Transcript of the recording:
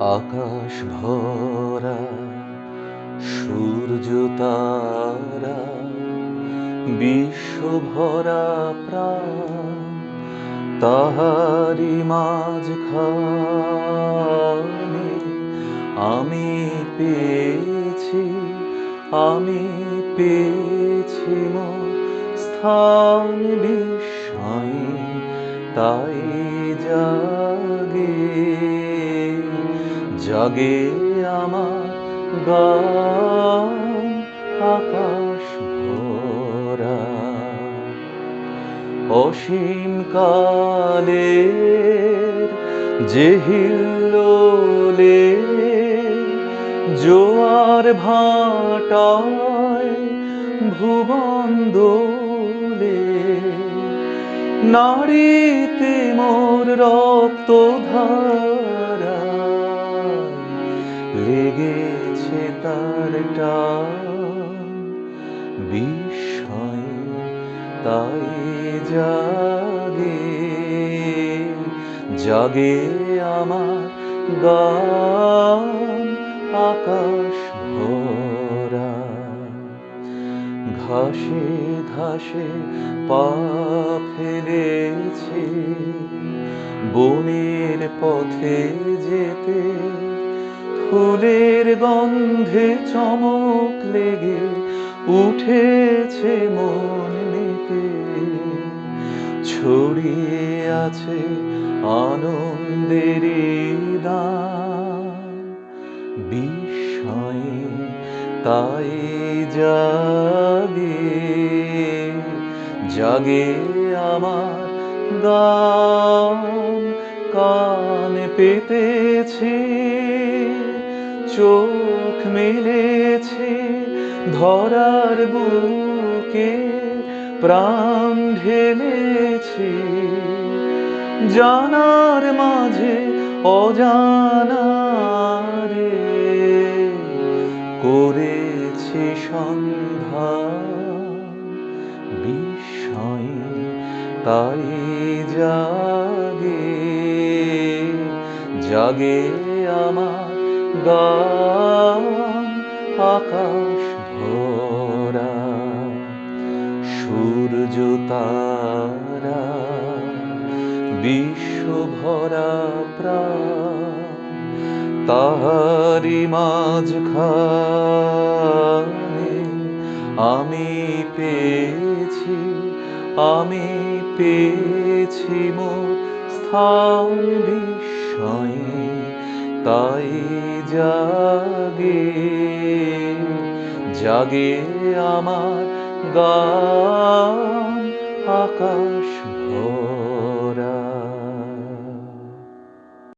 আকাশ ভরা, সূর্য তারা, বিশ্ব ভরা প্রাণ তাহারি মাঝখানে আমি পেয়েছি আমি পেয়েছি স্থান বিস্ময়ে, তাই জাগে। জাগে আমার গান আকাশ ভরা। অসীম কালের যে হিল্লোলে জোয়ার ভাটায় ভুবন দোলে নারীতে মোর রক্ত ধারা লেগেছে তার বিস্ময়ে তাই জাগে জাগে আমার গান আকাশ ভরা। ঘাসে ঘাসে পা ফেলেছি, বনের পথে যেতে ফুলের গন্ধে চমক লেগে উঠেছে মন মেতে ছড়িয়ে আছে আনন্দের বিস্ময়ে তাই জাগে জাগে আমার গান কান পেতেছে চোখ মেলেছে ধরার বুকে, প্রাণ ঢেলেছে। জানার মাঝে অজানারে করেছি সন্ধান বিস্ময়ে তাই জাগে জাগে আমার গান আকাশ ভরা, সূর্য তারা, বিশ্ব ভরা প্রাণ তাহারি মাঝখানে আমি পেয়েছি আমি পেয়েছি মোর স্থান বিস্ময়ে। তাই জাগে জাগে আমার গান আকাশ